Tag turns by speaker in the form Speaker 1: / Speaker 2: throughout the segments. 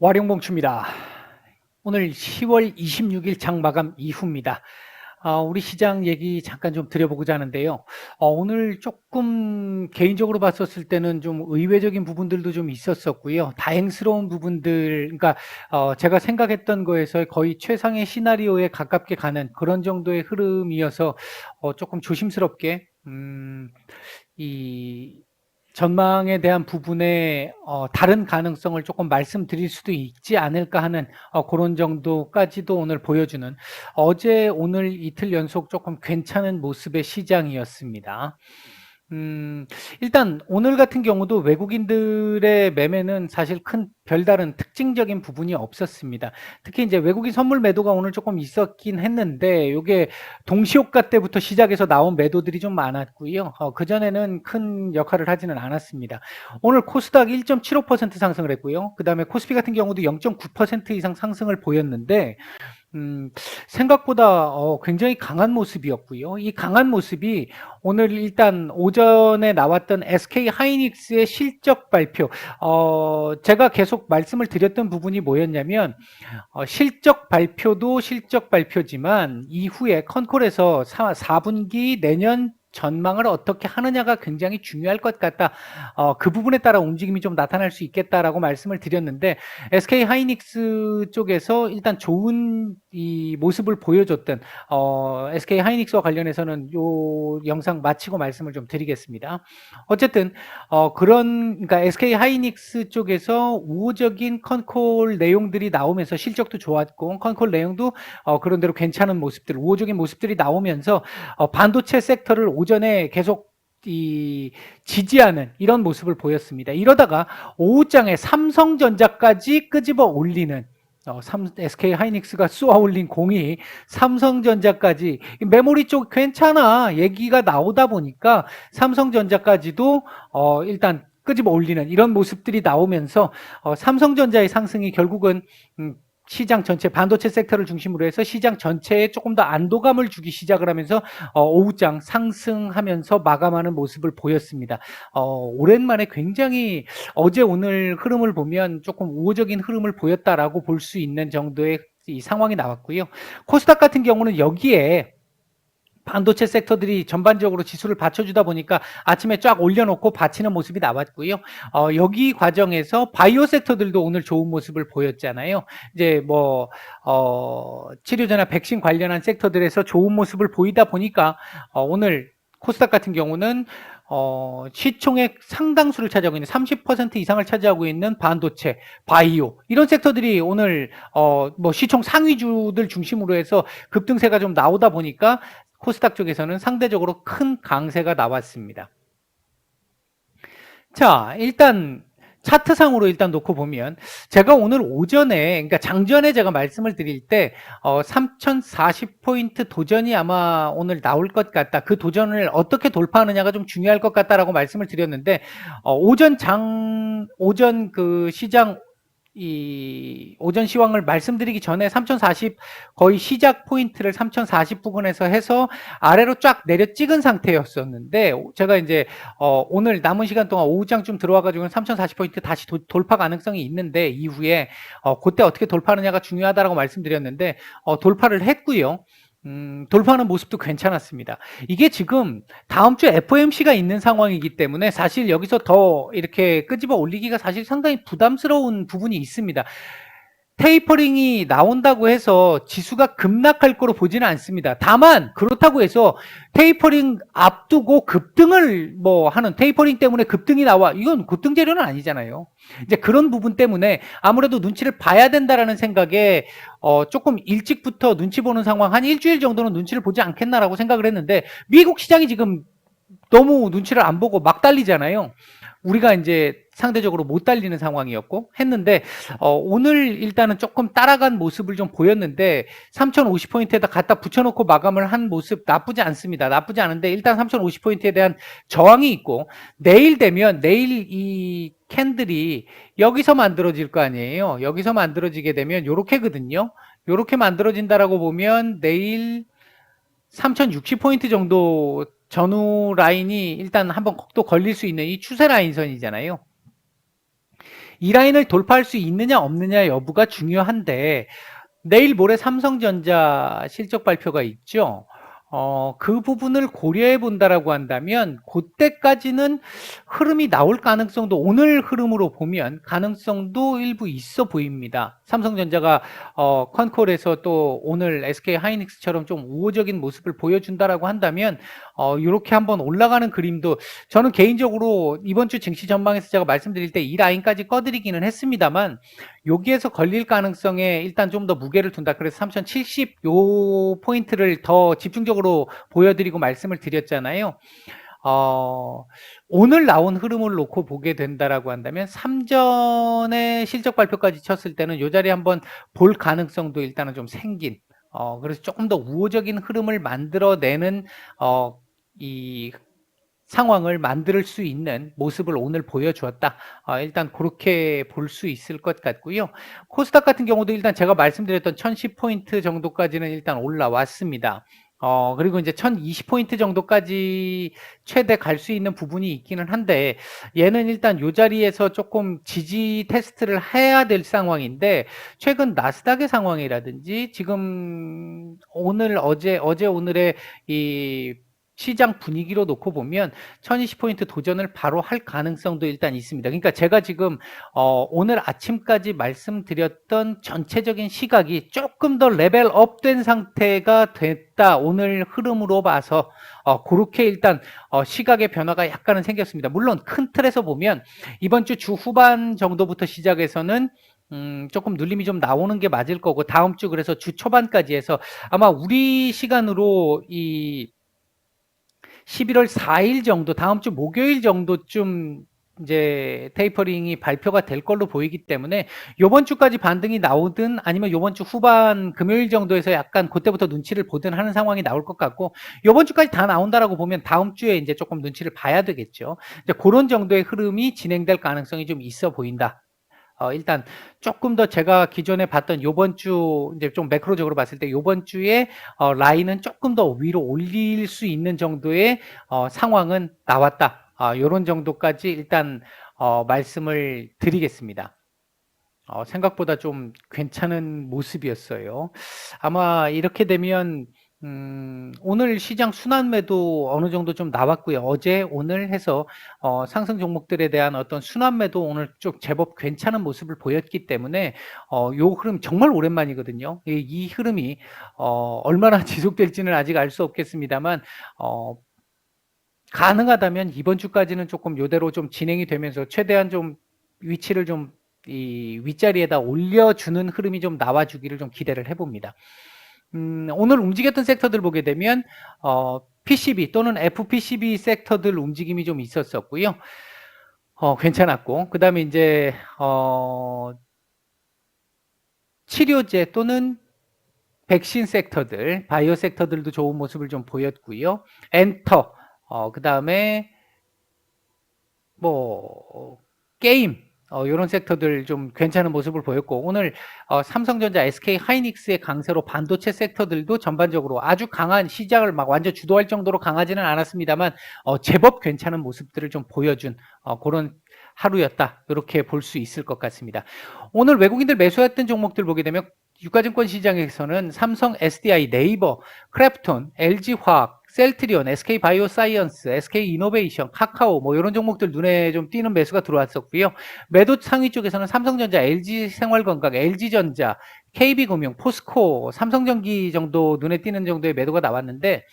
Speaker 1: 와룡봉추입니다. 오늘 10월 26일 장마감 이후입니다. 아, 우리 시장 얘기 잠깐 좀 드려보고자 하는데요. 어, 오늘 조금 개인적으로 봤었을 때는 좀 의외적인 부분들도 좀 있었었고요. 다행스러운 부분들, 그러니까 어, 제가 생각했던 거에서 거의 최상의 시나리오에 가깝게 가는 그런 정도의 흐름이어서 어, 조금 조심스럽게 음, 이 전망에 대한 부분에 어, 다른 가능성을 조금 말씀드릴 수도 있지 않을까 하는 어, 그런 정도까지도 오늘 보여주는 어제 오늘 이틀 연속 조금 괜찮은 모습의 시장이었습니다. 음, 일단 오늘 같은 경우도 외국인들의 매매는 사실 큰 별다른 특징적인 부분이 없었습니다. 특히 이제 외국인 선물 매도가 오늘 조금 있었긴 했는데 이게 동시효과 때부터 시작해서 나온 매도들이 좀 많았고요. 어, 그전에는 큰 역할을 하지는 않았습니다. 오늘 코스닥 1.75% 상승을 했고요. 그 다음에 코스피 같은 경우도 0.9% 이상 상승을 보였는데 음, 생각보다 어, 굉장히 강한 모습이었고요. 이 강한 모습이 오늘 일단 오전에 나왔던 SK 하이닉스의 실적 발표, 어, 제가 계속 말씀을 드렸던 부분이 뭐였냐면 어, 실적 발표도 실적 발표지만 이후에 컨콜에서 4, 4분기 내년 전망을 어떻게 하느냐가 굉장히 중요할 것 같다. 어, 그 부분에 따라 움직임이 좀 나타날 수 있겠다라고 말씀을 드렸는데 SK 하이닉스 쪽에서 일단 좋은 이 모습을 보여줬던 어, SK 하이닉스와 관련해서는 요 영상 마치고 말씀을 좀 드리겠습니다. 어쨌든 어, 그런 그러니까 SK 하이닉스 쪽에서 우호적인 컨콜 내용들이 나오면서 실적도 좋았고 컨콜 내용도 어, 그런 대로 괜찮은 모습들, 우호적인 모습들이 나오면서 어, 반도체 섹터를 오 전에 계속 이 지지하는 이런 모습을 보였습니다. 이러다가 오후장에 삼성전자까지 끄집어 올리는 어, 삼, SK 하이닉스가 쏘아 올린 공이 삼성전자까지 메모리 쪽 괜찮아 얘기가 나오다 보니까 삼성전자까지도 어, 일단 끄집어 올리는 이런 모습들이 나오면서 어, 삼성전자의 상승이 결국은 음, 시장 전체 반도체 섹터를 중심으로 해서 시장 전체에 조금 더 안도감을 주기 시작을 하면서 어, 오후장 상승하면서 마감하는 모습을 보였습니다. 어, 오랜만에 굉장히 어제 오늘 흐름을 보면 조금 우호적인 흐름을 보였다라고 볼 수 있는 정도의 이 상황이 나왔고요. 코스닥 같은 경우는 여기에 반도체 섹터들이 전반적으로 지수를 받쳐주다 보니까 아침에 쫙 올려놓고 받치는 모습이 나왔고요. 어, 여기 과정에서 바이오 섹터들도 오늘 좋은 모습을 보였잖아요. 이제 뭐, 어, 치료제나 백신 관련한 섹터들에서 좋은 모습을 보이다 보니까 어, 오늘 코스닥 같은 경우는 어, 시총의 상당수를 차지하고 있는 30% 이상을 차지하고 있는 반도체, 바이오 이런 섹터들이 오늘 어, 뭐 시총 상위주들 중심으로 해서 급등세가 좀 나오다 보니까 코스닥 쪽에서는 상대적으로 큰 강세가 나왔습니다. 자, 일단 차트상으로 일단 놓고 보면 제가 오늘 오전에 그러니까 장전에 제가 말씀을 드릴 때 어, 3040포인트 도전이 아마 오늘 나올 것 같다. 그 도전을 어떻게 돌파하느냐가 좀 중요할 것 같다라고 말씀을 드렸는데 어, 오전 장 오전 그 시장 이 오전 시황을 말씀드리기 전에 3040 거의 시작 포인트를 3040 부근에서 해서 아래로 쫙 내려 찍은 상태였었는데 제가 이제 어 오늘 남은 시간 동안 오후장쯤 들어와 가지고 3040 포인트 다시 도, 돌파 가능성이 있는데 이후에 어 그때 어떻게 돌파하느냐가 중요하다라고 말씀드렸는데 어 돌파를 했고요. 음, 돌파하는 모습도 괜찮았습니다. 이게 지금 다음 주 FOMC가 있는 상황이기 때문에 사실 여기서 더 이렇게 끄집어 올리기가 사실 상당히 부담스러운 부분이 있습니다. 테이퍼링이 나온다고 해서 지수가 급락할 거로 보지는 않습니다. 다만 그렇다고 해서 테이퍼링 앞두고 급등을 뭐 하는 테이퍼링 때문에 급등이 나와 이건 급등 재료는 아니잖아요. 이제 그런 부분 때문에 아무래도 눈치를 봐야 된다라는 생각에 어 조금 일찍부터 눈치 보는 상황 한 일주일 정도는 눈치를 보지 않겠나라고 생각을 했는데 미국 시장이 지금 너무 눈치를 안 보고 막 달리잖아요. 우리가 이제 상대적으로 못 달리는 상황이었고 했는데 어, 오늘 일단은 조금 따라간 모습을 좀 보였는데 3050포인트에다 갖다 붙여놓고 마감을 한 모습 나쁘지 않습니다. 나쁘지 않은데 일단 3050포인트에 대한 저항이 있고 내일 되면 내일 이 캔들이 여기서 만들어질 거 아니에요. 여기서 만들어지게 되면 요렇게거든요. 요렇게 만들어진다라고 보면 내일 3060포인트 정도 전후 라인이 일단 한번 또 걸릴 수 있는 이 추세 라인선이잖아요. 이 라인을 돌파할 수 있느냐 없느냐 여부가 중요한데 내일 모레 삼성전자 실적 발표가 있죠. 어, 그 부분을 고려해 본다라고 한다면 그때까지는 흐름이 나올 가능성도 오늘 흐름으로 보면 가능성도 일부 있어 보입니다. 삼성전자가 어, 컨콜에서 또 오늘 SK 하이닉스처럼 좀 우호적인 모습을 보여준다라고 한다면 어, 이렇게 한번 올라가는 그림도 저는 개인적으로 이번 주 증시 전망에서 제가 말씀드릴 때 이 라인까지 꺼드리기는 했습니다만 여기에서 걸릴 가능성에 일단 좀 더 무게를 둔다. 그래서 3070 요 포인트를 더 집중적으로 보여드리고 말씀을 드렸잖아요. 어, 오늘 나온 흐름을 놓고 보게 된다라고 한다면 삼전에 실적 발표까지 쳤을 때는 요 자리 한번 볼 가능성도 일단은 좀 생긴 어, 그래서 조금 더 우호적인 흐름을 만들어내는 어, 이 상황을 만들 수 있는 모습을 오늘 보여주었다. 어, 일단 그렇게 볼 수 있을 것 같고요. 코스닥 같은 경우도 일단 제가 말씀드렸던 1010포인트 정도까지는 일단 올라왔습니다. 어, 그리고 이제 1020포인트 정도까지 최대 갈 수 있는 부분이 있기는 한데, 얘는 일단 요 자리에서 조금 지지 테스트를 해야 될 상황인데, 최근 나스닥의 상황이라든지, 지금 오늘, 어제, 어제 오늘의 이 시장 분위기로 놓고 보면 1020포인트 도전을 바로 할 가능성도 일단 있습니다. 그러니까 제가 지금 어, 오늘 아침까지 말씀드렸던 전체적인 시각이 조금 더 레벨업 된 상태가 됐다. 오늘 흐름으로 봐서 어, 그렇게 일단 어, 시각의 변화가 약간은 생겼습니다. 물론 큰 틀에서 보면 이번 주 주 후반 정도부터 시작해서는 음, 조금 눌림이 좀 나오는 게 맞을 거고 다음 주 그래서 주 초반까지 해서 아마 우리 시간으로 이 11월 4일 정도, 다음 주 목요일 정도쯤 이제 테이퍼링이 발표가 될 걸로 보이기 때문에 요번 주까지 반등이 나오든 아니면 요번 주 후반 금요일 정도에서 약간 그때부터 눈치를 보든 하는 상황이 나올 것 같고 요번 주까지 다 나온다라고 보면 다음 주에 이제 조금 눈치를 봐야 되겠죠. 이제 그런 정도의 흐름이 진행될 가능성이 좀 있어 보인다. 어, 일단 조금 더 제가 기존에 봤던 요번 주 이제 좀 매크로적으로 봤을 때 요번 주에 어, 라인은 조금 더 위로 올릴 수 있는 정도의 어, 상황은 나왔다. 어, 요런 정도까지 일단 어, 말씀을 드리겠습니다. 어, 생각보다 좀 괜찮은 모습이었어요. 아마 이렇게 되면 음, 오늘 시장 순환 매도 어느 정도 좀 나왔고요. 어제, 오늘 해서 어, 상승 종목들에 대한 어떤 순환 매도 오늘 쭉 제법 괜찮은 모습을 보였기 때문에 어, 요 흐름 정말 오랜만이거든요. 이, 이 흐름이 어, 얼마나 지속될지는 아직 알 수 없겠습니다만 어, 가능하다면 이번 주까지는 조금 요대로 좀 진행이 되면서 최대한 좀 위치를 좀 이 윗자리에다 올려주는 흐름이 좀 나와주기를 좀 기대를 해봅니다. 음, 오늘 움직였던 섹터들 보게 되면 어, PCB 또는 FPCB 섹터들 움직임이 좀 있었었고요. 어, 괜찮았고 그 다음에 이제 어, 치료제 또는 백신 섹터들, 바이오 섹터들도 좋은 모습을 좀 보였고요. 엔터, 어, 그 다음에 뭐 게임, 어, 이런 섹터들 좀 괜찮은 모습을 보였고 오늘 어, 삼성전자, SK 하이닉스의 강세로 반도체 섹터들도 전반적으로 아주 강한 시장을 막 완전 주도할 정도로 강하지는 않았습니다만 어, 제법 괜찮은 모습들을 좀 보여준 어, 그런 하루였다 이렇게 볼 수 있을 것 같습니다. 오늘 외국인들 매수했던 종목들 보게 되면 유가증권 시장에서는 삼성, SDI, 네이버, 크래프톤, LG화학, 셀트리온, SK바이오사이언스, SK이노베이션, 카카오 뭐 이런 종목들 눈에 좀 띄는 매수가 들어왔었고요. 매도 상위 쪽에서는 삼성전자, LG생활건강, LG전자, KB금융, 포스코, 삼성전기 정도 눈에 띄는 정도의 매도가 나왔는데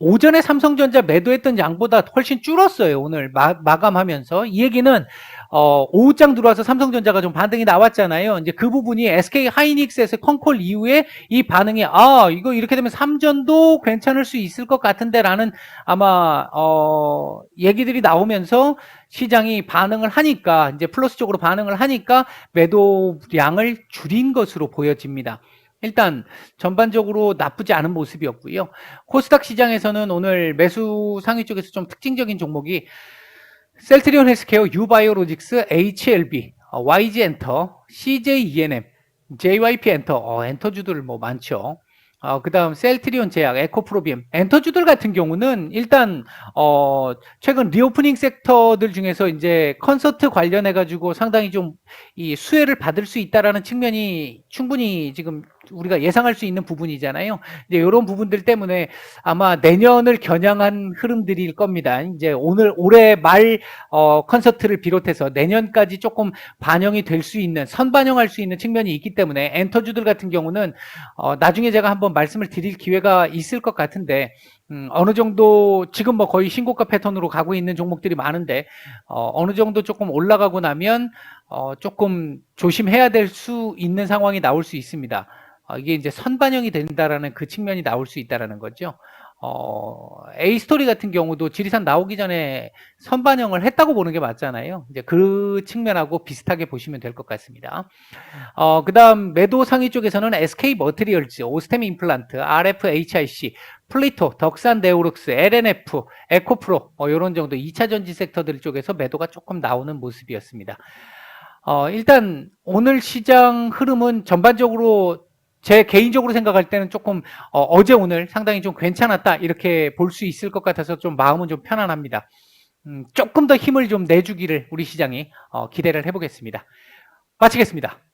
Speaker 1: 오전에 삼성전자 매도했던 양보다 훨씬 줄었어요. 오늘 마, 마감하면서 이 얘기는 어, 오후장 들어와서 삼성전자가 좀 반등이 나왔잖아요. 이제 그 부분이 SK 하이닉스에서 컨콜 이후에 이 반응이 아 이거 이렇게 되면 삼전도 괜찮을 수 있을 것 같은데라는 아마 어, 얘기들이 나오면서 시장이 반응을 하니까 이제 플러스 쪽으로 반응을 하니까 매도량을 줄인 것으로 보여집니다. 일단 전반적으로 나쁘지 않은 모습이었고요. 코스닥 시장에서는 오늘 매수 상위 쪽에서 좀 특징적인 종목이 셀트리온 헬스케어, 유바이오로직스, HLB, 어, YG 엔터, CJ ENM, JYP 엔터, 어, 엔터주들 뭐 많죠. 어, 그 다음 셀트리온 제약, 에코프로비엠, 엔터주들 같은 경우는 일단 어, 최근 리오프닝 섹터들 중에서 이제 컨서트 관련해 가지고 상당히 좀 이 수혜를 받을 수 있다라는 측면이 충분히 지금 우리가 예상할 수 있는 부분이잖아요. 이제 이런 부분들 때문에 아마 내년을 겨냥한 흐름들일 겁니다. 이제 오늘 올해 말 어, 콘서트를 비롯해서 내년까지 조금 반영이 될 수 있는 선반영할 수 있는 측면이 있기 때문에 엔터주들 같은 경우는 어, 나중에 제가 한번 말씀을 드릴 기회가 있을 것 같은데 음, 어느 정도 지금 뭐 거의 신고가 패턴으로 가고 있는 종목들이 많은데 어, 어느 정도 조금 올라가고 나면 어, 조금 조심해야 될 수 있는 상황이 나올 수 있습니다. 어, 이게 이제 선반영이 된다라는 그 측면이 나올 수 있다라는 거죠. 어, A 스토리 같은 경우도 지리산 나오기 전에 선반영을 했다고 보는 게 맞잖아요. 이제 그 측면하고 비슷하게 보시면 될 것 같습니다. 어, 그 다음 매도 상위 쪽에서는 SK 머트리얼즈, 오스템 임플란트, RFHIC, 플리토, 덕산 네오룩스, LNF, 에코프로, 어, 이런 정도 2차 전지 섹터들 쪽에서 매도가 조금 나오는 모습이었습니다. 어, 일단 오늘 시장 흐름은 전반적으로 제 개인적으로 생각할 때는 조금 어, 제 오늘 상당히 좀 괜찮았다 이렇게 볼 수 있을 것 같아서 좀 마음은 좀 편안합니다. 음, 조금 더 힘을 좀 내주기를 우리 시장이 어, 기대를 해보겠습니다. 마치겠습니다.